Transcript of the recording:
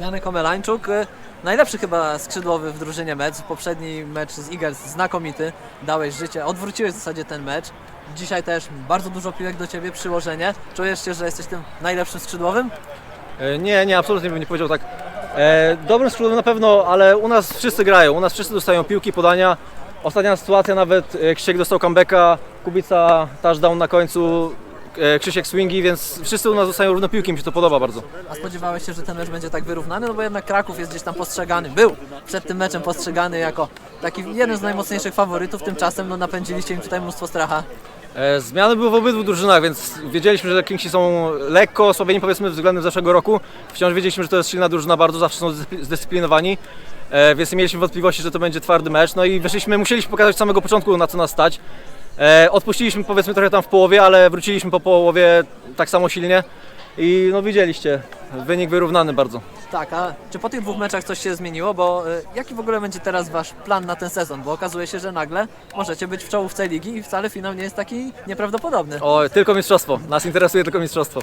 Janek Omelańczuk, y, najlepszy chyba skrzydłowy w drużynie mecz. Poprzedni mecz z Eagles znakomity, dałeś życie, odwróciłeś w zasadzie ten mecz. Dzisiaj też bardzo dużo piłek do Ciebie, przyłożenie. Czujesz się, że jesteś tym najlepszym skrzydłowym? E, Nie, nie, absolutnie bym nie powiedział tak. E, dobrym skrzydłowym na pewno, ale u nas wszyscy grają, u nas wszyscy dostają piłki, podania. Ostatnia sytuacja nawet, e, Krzysiek dostał comebacka, Kubica touchdown na końcu, e, Krzysiek swingi, więc wszyscy u nas dostają równo piłki, mi się to podoba bardzo. A spodziewałeś się, że ten mecz będzie tak wyrównany? No bo jednak Kraków jest gdzieś tam postrzegany, był przed tym meczem postrzegany jako taki jeden z najmocniejszych faworytów, tymczasem no napędziliście im tutaj mnóstwo stracha. E, Zmiany były w obydwu drużynach, więc wiedzieliśmy, że Kingsi są lekko osłabieni powiedzmy względem zeszłego roku. Wciąż wiedzieliśmy, że to jest silna drużyna, bardzo zawsze są zdyscypli- zdyscyplinowani. E, Więc nie mieliśmy wątpliwości, że to będzie twardy mecz. No i wyszliśmy, musieliśmy pokazać od samego początku na co nas stać. E, Odpuściliśmy powiedzmy trochę tam w połowie, ale wróciliśmy po połowie tak samo silnie. I no widzieliście, wynik wyrównany bardzo. Tak, a czy po tych dwóch meczach coś się zmieniło? Bo y, jaki w ogóle będzie teraz Wasz plan na ten sezon? Bo okazuje się, że nagle możecie być w czołówce ligi i wcale finał nie jest taki nieprawdopodobny. O, tylko mistrzostwo. Nas interesuje tylko mistrzostwo.